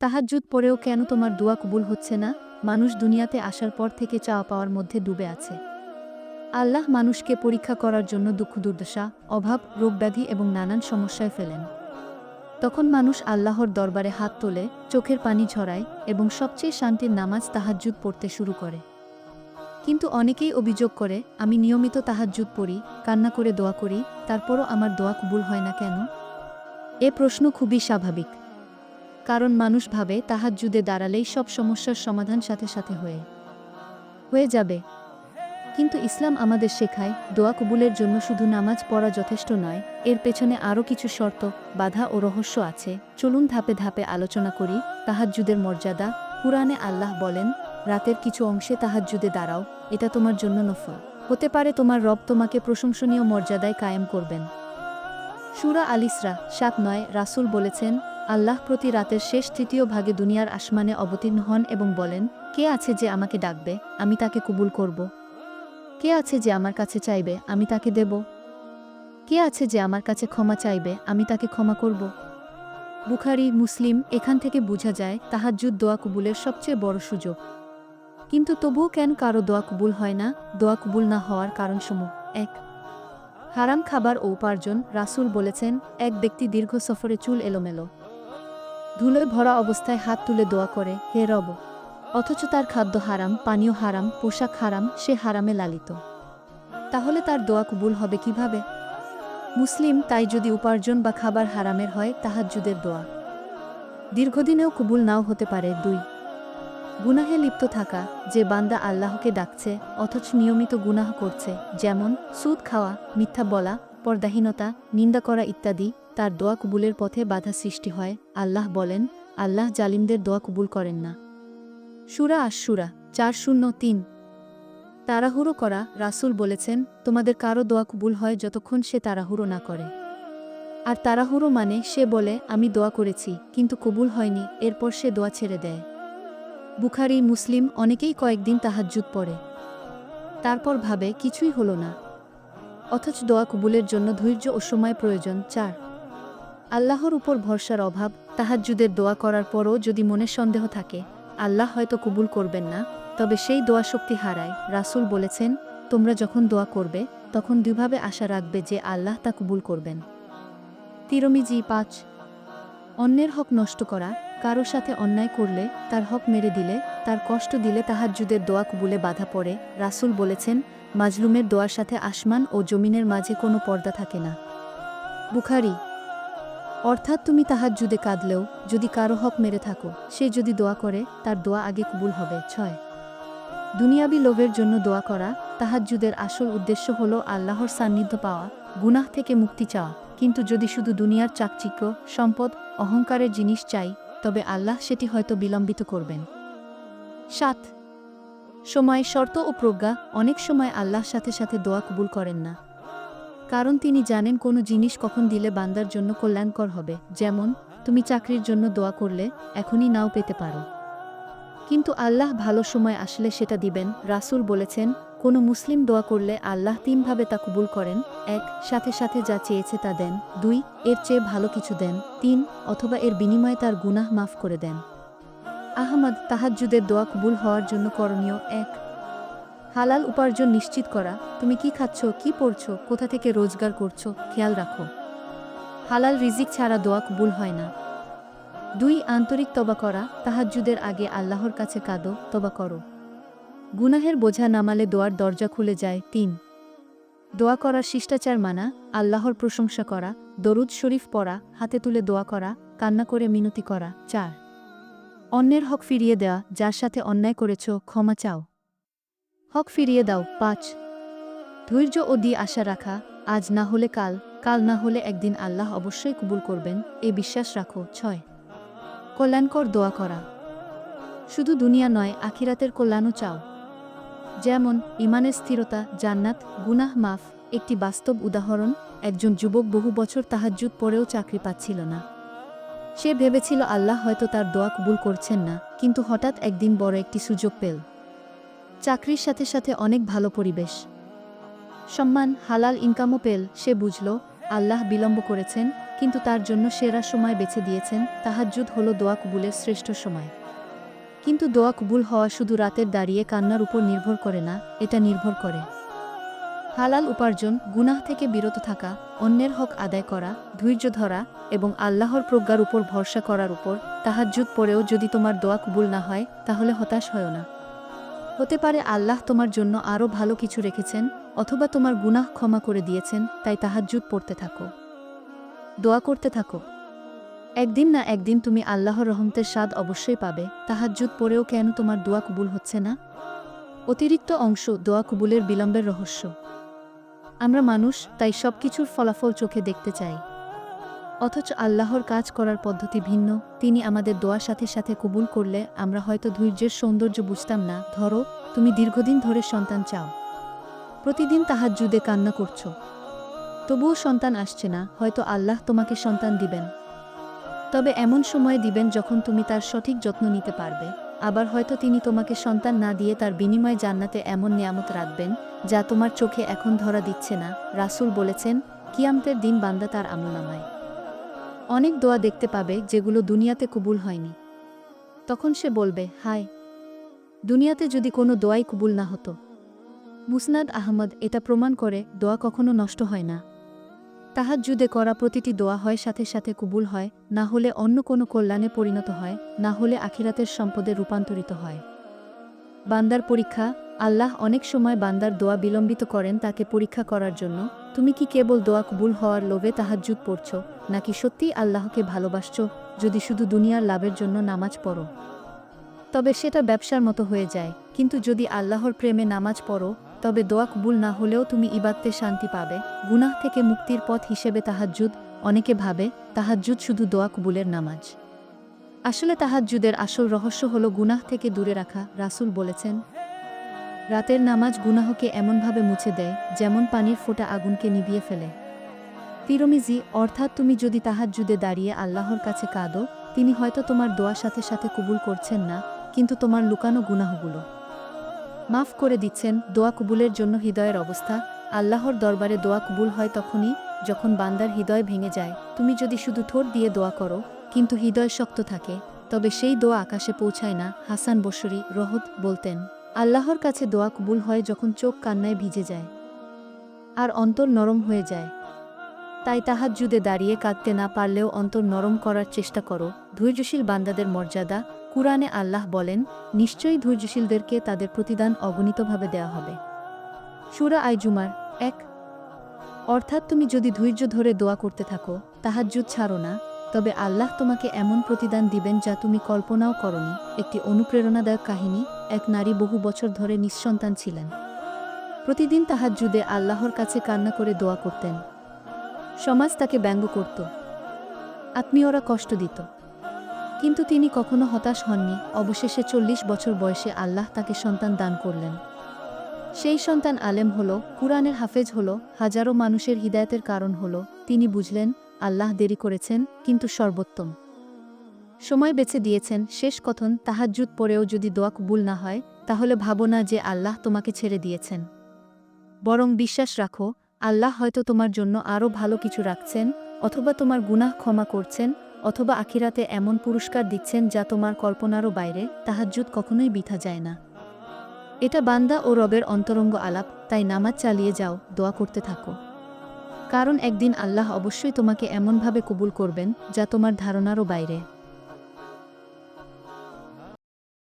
তাহাজ্জুদ পরেও কেন তোমার দোয়া কবুল হচ্ছে না? মানুষ দুনিয়াতে আসার পর থেকে চাওয়া পাওয়ার মধ্যে ডুবে আছে। আল্লাহ মানুষকে পরীক্ষা করার জন্য দুঃখ, দুর্দশা, অভাব, রোগব্যাধি এবং নানান সমস্যায় ফেলেন। তখন মানুষ আল্লাহর দরবারে হাত তোলে, চোখের পানি ঝরায় এবং সবচেয়ে শান্তির নামাজ তাহাজ্জুদ পড়তে শুরু করে। কিন্তু অনেকেই অভিযোগ করে, আমি নিয়মিত তাহাজ্জুদ পড়ি, কান্না করে দোয়া করি, তারপরও আমার দোয়া কবুল হয় না কেন? এ প্রশ্ন খুবই স্বাভাবিক। কারণ মানুষ ভাবে তাহাজ্জুদে দাঁড়ালেই সব সমস্যার সমাধান সাথে সাথে হয়ে হয়ে যাবে। কিন্তু ইসলাম আমাদের শেখায়, দোয়া কবুলের জন্য শুধু নামাজ পড়া যথেষ্ট নয়, এর পেছনে আরও কিছু শর্ত, বাধা ও রহস্য আছে। চলুন ধাপে ধাপে আলোচনা করি, তাহাজ্জুদের মর্যাদা, কুরআনে আল্লাহ বলেন, রাতের কিছু অংশে তাহাজ্জুদে দাঁড়াও, এটা তোমার জন্য নফল। হতে পারে তোমার রব তোমাকে প্রশংসনীয় মর্যাদায় কায়েম করবেন। সুরা আলিসরা সাত নয়, রাসূল বলেছেন আল্লাহ প্রতি রাতের শেষ তৃতীয় ভাগে দুনিয়ার আসমানে অবতীর্ণ হন এবং বলেন, কে আছে যে আমাকে ডাকবে? আমি তাকে কবুল করব। কে আছে যে আমার কাছে চাইবে? আমি তাকে দেব। কে আছে যে আমার কাছে ক্ষমা চাইবে? আমি তাকে ক্ষমা করব। বুখারি, মুসলিম, এখান থেকে বোঝা যায় তাহাজ্জুদ দোয়া কবুলের সবচেয়ে বড় সুযোগ। কিন্তু তবুও কেন কারও দোয়া কবুল হয় না? দোয়া কবুল না হওয়ার কারণসমূহ। এক, হারাম খাবার ও উপার্জন। রাসুল বলেছেন, এক ব্যক্তি দীর্ঘ সফরে চুল এলোমেলো। ধুলোয় ভরা অবস্থায় হাত তুলে দোয়া করে, হে রব, অথচ তার খাদ্য হারাম, পানীয় হারাম, পোশাক হারাম, সে হারামে লালিত। তাহলে তার দোয়া কবুল হবে কীভাবে? মুসলিম, তাই যদি উপার্জন বা খাবার হারামের হয়, তাহাজ্জুদের দোয়া। দীর্ঘদিনেও কবুল নাও হতে পারে, দুই। গুনাহে লিপ্ত থাকা, যে বান্দা আল্লাহকে ডাকছে, অথচ নিয়মিত গুনাহ করছে, যেমন, সুদ খাওয়া, মিথ্যা বলা, পর্দাহীনতা, নিন্দা করা ইত্যাদি তার দোয়া কবুলের পথে বাধা সৃষ্টি হয়। আল্লাহ বলেন, আল্লাহ জালিমদের দোয়া কবুল করেন না। সুরা আশুরা চার শূন্য তিন। তাড়াহুড়ো করা, রাসূল বলেছেন, তোমাদের কারও দোয়া কবুল হয় যতক্ষণ সে তাড়াহুড়ো না করে। আর তাড়াহুড়ো মানে সে বলে, আমি দোয়া করেছি, কিন্তু কবুল হয়নি, এরপর সে দোয়া ছেড়ে দেয়। বুখারি, মুসলিম অনেকেই কয়েকদিন তাহাজ্জুদ পড়ে। তারপর ভাবে, কিছুই হলো না। অথচ দোয়া কবুলের জন্য ধৈর্য ও সময় প্রয়োজন, চার। আল্লাহর উপর ভরসার অভাব, তাহাজ্জুদের দোয়া করার পরও যদি মনে সন্দেহ থাকে, আল্লাহ হয়তো কবুল করবেন না। তবে সেই দোয়া শক্তি হারায়। রাসূল বলেছেন, তোমরা যখন দোয়া করবে, তখন দুইভাবে আশা রাখবে যে আল্লাহ তা কবুল করবেন। তিরমিজি পাঁচ, অন্যের হক নষ্ট করা, কারও সাথে অন্যায় করলে, তার হক মেরে দিলে, তার কষ্ট দিলে তাহাজ্জুদের দোয়া কবুলে বাধা পড়ে। রাসূল বলেছেন, মাজলুমের দোয়ার সাথে আসমান ও জমিনের মাঝে কোনো পর্দা থাকে না। বুখারি অর্থাৎ তুমি তাহাজ্জুদে কাঁদলেও, যদি কারও হক মেরে থাকো, সে যদি দোয়া করে, তার দোয়া আগে কবুল হবে। ছয়। দুনিয়াবি লোভের জন্য দোয়া করা তাহাজ্জুদের আসল উদ্দেশ্য হল আল্লাহর সান্নিধ্য পাওয়া, গুনাহ থেকে মুক্তি চাওয়া। কিন্তু যদি শুধু দুনিয়ার চাকচিক্য, সম্পদ, অহংকারের জিনিস চাই, তবে আল্লাহ সেটি হয়তো বিলম্বিত করবেন। সাত। সময় শর্ত ও প্রজ্ঞা, অনেক সময় আল্লাহর সাথে সাথে দোয়া কবুল করেন না। কারণ তিনি জানেন কোনো জিনিস কখন দিলে বান্দার জন্য কল্যাণকর হবে। যেমন, তুমি চাকরির জন্য দোয়া করলে, এখনই নাও পেতে পারো। কিন্তু আল্লাহ ভালো সময় আসলে সেটা দিবেন। রাসূল বলেছেন, কোনো মুসলিম দোয়া করলে আল্লাহ তিনভাবে তা কবুল করেন। এক, সাথে সাথে যা চেয়েছে তা দেন। দুই, এর চেয়ে ভালো কিছু দেন। তিন, অথবা এর বিনিময়ে তার গুনাহ মাফ করে দেন। আহমদ তাহাজ্জুদের দোয়া কবুল হওয়ার জন্য করণীয় এক হালাল উপার্জন নিশ্চিত করা। তুমি কি খাচ্ছ, কি পড়ছো, কোথা থেকে রোজগার করছ, খেয়াল রাখো। হালাল রিজিক ছাড়া দোয়া কবুল হয় না। দুই, আন্তরিক তবা করা, তাহাজ্জুদের আগে আল্লাহর কাছে কাঁদো, তবা করো। গুনাহের বোঝা নামালে দোয়ার দরজা খুলে যায়। তিন, দোয়া করার শিষ্টাচার মানা, আল্লাহর প্রশংসা করা, দরুদ শরীফ পড়া, হাতে তুলে দোয়া করা, কান্না করে মিনতি করা। চার, অন্যের হক ফিরিয়ে দেওয়া যার সাথে অন্যায় করেছ, ক্ষমা চাও। হক ফিরিয়ে দাও, পাঁচ। ধৈর্য ও দিয়ে আশা রাখা, আজ না হলে কাল কাল না হলে একদিন আল্লাহ অবশ্যই কবুল করবেন, এ বিশ্বাস রাখো, ছয়। কল্যাণকর দোয়া করা। শুধু দুনিয়া নয়, আখিরাতের কল্যাণও চাও। যেমন, ইমানের স্থিরতা, জান্নাত, গুনাহ মাফ, একটি বাস্তব উদাহরণ, একজন যুবক বহু বছর তাহাজ্জুদ পরেও চাকরি পাচ্ছিল না। সে ভেবেছিল, আল্লাহ হয়তো তার দোয়া কবুল করছেন না, কিন্তু হঠাৎ একদিন বড় একটি সুযোগ পেল। চাকরির সাথে সাথে অনেক ভালো পরিবেশ। সম্মান, হালাল ইনকামও পেল, সে বুঝল, আল্লাহ বিলম্ব করেছেন, কিন্তু তার জন্য সেরা সময় বেছে দিয়েছেন, তাহাজ্জুদ হল দোয়া কবুলের শ্রেষ্ঠ সময়। কিন্তু দোয়া কবুল হওয়া শুধু রাতের দাঁড়িয়ে কান্নার উপর নির্ভর করে না, এটা নির্ভর করে। হালাল উপার্জন, গুনাহ থেকে বিরত থাকা, অন্যের হক আদায় করা, ধৈর্য ধরা এবং আল্লাহর প্রজ্ঞার উপর ভরসা করার উপর তাহাজ্জুদ পরেও যদি তোমার দোয়া কবুল না হয়, তাহলে হতাশ হয় না। হতে পারে আল্লাহ তোমার জন্য আরও ভালো কিছু রেখেছেন অথবা তোমার গুনাহ ক্ষমা করে দিয়েছেন, তাই তাহাজ্জুদ পড়তে থাকো। দোয়া করতে থাকো। একদিন না একদিন তুমি আল্লাহর রহমতের স্বাদ অবশ্যই পাবে। তাহাজ্জুদ পরেও কেন তোমার দোয়া কবুল হচ্ছে না? অতিরিক্ত অংশ দোয়া কবুলের বিলম্বের রহস্য। আমরা মানুষ, তাই সব কিছুর ফলাফল চোখে দেখতে চাই। অথচ আল্লাহর কাজ করার পদ্ধতি ভিন্ন। তিনি আমাদের দোয়ার সাথে সাথে কবুল করলে আমরা হয়তো ধৈর্যের সৌন্দর্য বুঝতাম না। ধরো, তুমি দীর্ঘদিন ধরে সন্তান চাও। প্রতিদিন তাহাজ্জুদে কান্না করছ। তবুও সন্তান আসছে না, হয়তো আল্লাহ তোমাকে সন্তান দিবেন। তবে এমন সময় দিবেন যখন তুমি তার সঠিক যত্ন নিতে পারবে। আবার হয়তো তিনি তোমাকে সন্তান না দিয়ে তার বিনিময়ে জান্নাতে এমন নিয়ামত রাখবেন, যা তোমার চোখে এখন ধরা দিচ্ছে না। রাসূল বলেছেন, কিয়ামতের দিন বান্দা তার আমলনামায় অনেক দোয়া দেখতে পাবে যেগুলো দুনিয়াতে কবুল হয়নি। তখন সে বলবে, হায়, দুনিয়াতে যদি কোনো দোয়াই কবুল না হতো। মুসনাদ আহমদ এটা প্রমাণ করে দোয়া কখনো নষ্ট হয় না। তাহাজ্জুদে করা প্রতিটি দোয়া হয় সাথে সাথে কবুল হয়, না হলে অন্য কোনো কল্যাণে পরিণত হয়, না হলে আখিরাতের সম্পদে রূপান্তরিত হয়। বান্দার পরীক্ষা, আল্লাহ অনেক সময় বান্দার দোয়া বিলম্বিত করেন তাকে পরীক্ষা করার জন্য। তুমি কি কেবল দোয়া কবুল হওয়ার লোভে তাহাজ্জুদ পড়ছ, নাকি সত্যিই আল্লাহকে ভালোবাসছ, যদি শুধু দুনিয়ার লাভের জন্য নামাজ পড়ো? তবে সেটা ব্যবসার মতো হয়ে যায়, কিন্তু যদি আল্লাহর প্রেমে নামাজ পড়ো, তবে দোয়া কবুল না হলেও তুমি ইবাদতে শান্তি পাবে। গুনাহ থেকে মুক্তির পথ হিসেবে তাহাজ্জুদ, অনেকে ভাবে তাহাজ্জুদ শুধু দোয়া কবুলের নামাজ। আসলে তাহাজ্জুদের আসল রহস্য হল গুনাহ থেকে দূরে রাখা। রাসূল বলেছেন, রাতের নামাজ গুনাহকে এমনভাবে মুছে দেয়, যেমন পানির ফোঁটা আগুনকে নিভিয়ে ফেলে। তিরমিজি, অর্থাৎ তুমি যদি তাহাজ্জুদে দাঁড়িয়ে আল্লাহর কাছে কাঁদো, তিনি হয়তো তোমার দোয়ার সাথে সাথে কবুল করছেন না, কিন্তু তোমার লুকানো গুনাহগুলো। মাফ করে দিচ্ছেন, দোয়া কবুলের জন্য হৃদয়ের অবস্থা। আল্লাহর দরবারে দোয়া কবুল হয় তখনই, যখন বান্দার হৃদয় ভেঙে যায়। তুমি যদি শুধু ঠোঁট দিয়ে দোয়া করো কিন্তু হৃদয় শক্ত থাকে, তবে সেই দোয়া আকাশে পৌঁছায় না, হাসান বসরি, রহত বলতেন। আল্লাহর কাছে দোয়া কবুল হয় যখন চোখ কান্নায় ভিজে যায়, আর অন্তর নরম হয়ে যায়। তাই তাহাজ্জুদে দাঁড়িয়ে কাঁদতে না পারলেও অন্তর নরম করার চেষ্টা করো। ধৈর্যশীল বান্দাদের মর্যাদা, কুরআনে আল্লাহ বলেন, নিশ্চয়ই ধৈর্যশীলদেরকে তাদের প্রতিদান অগণিতভাবে দেওয়া হবে। সুরা আইজুমার এক। অর্থাৎ তুমি যদি ধৈর্য ধরে দোয়া করতে থাকো, তাহাজ্জুদ ছাড়ো না। তবে আল্লাহ তোমাকে এমন প্রতিদান দিবেন যা তুমি কল্পনাও করনি। একটি অনুপ্রেরণাদায়ক কাহিনী, এক নারী বহু বছর ধরে নিঃসন্তান ছিলেন। প্রতিদিন তাহাজ্জুদে আল্লাহর কাছে কান্না করে দোয়া করতেন। সমাজ তাকে ব্যঙ্গ করত। আত্মীয়রা কষ্ট দিত। কিন্তু তিনি কখনো হতাশ হননি। অবশেষে চল্লিশ বছর বয়সে আল্লাহ তাকে সন্তান দান করলেন। সেই সন্তান আলেম হল, কুরআনের হাফেজ হল, হাজারো মানুষের হিদায়তের কারণ হল। তিনি বুঝলেন আল্লাহ দেরি করেছেন, কিন্তু সর্বোত্তম। সময় বেছে দিয়েছেন, শেষ কথন তাহাজ্জুদ পরেও যদি দোয়া কবুল না হয়, তাহলে ভাবো না যে আল্লাহ তোমাকে ছেড়ে দিয়েছেন। বরং বিশ্বাস রাখো, আল্লাহ হয়তো তোমার জন্য আরও ভালো কিছু রাখছেন, অথবা তোমার গুনাহ ক্ষমা করছেন, অথবা আখিরাতে এমন পুরস্কার দিচ্ছেন যা তোমার কল্পনারও বাইরে, তাহাজ্জুদ কখনোই বিথা যায় না। এটা বান্দা ও রবের অন্তরঙ্গ আলাপ, তাই নামাজ চালিয়ে যাও, দোয়া করতে থাকো। কারণ একদিন আল্লাহ অবশ্যই তোমাকে এমনভাবে কবুল করবেন যা তোমার ধারণারও বাইরে।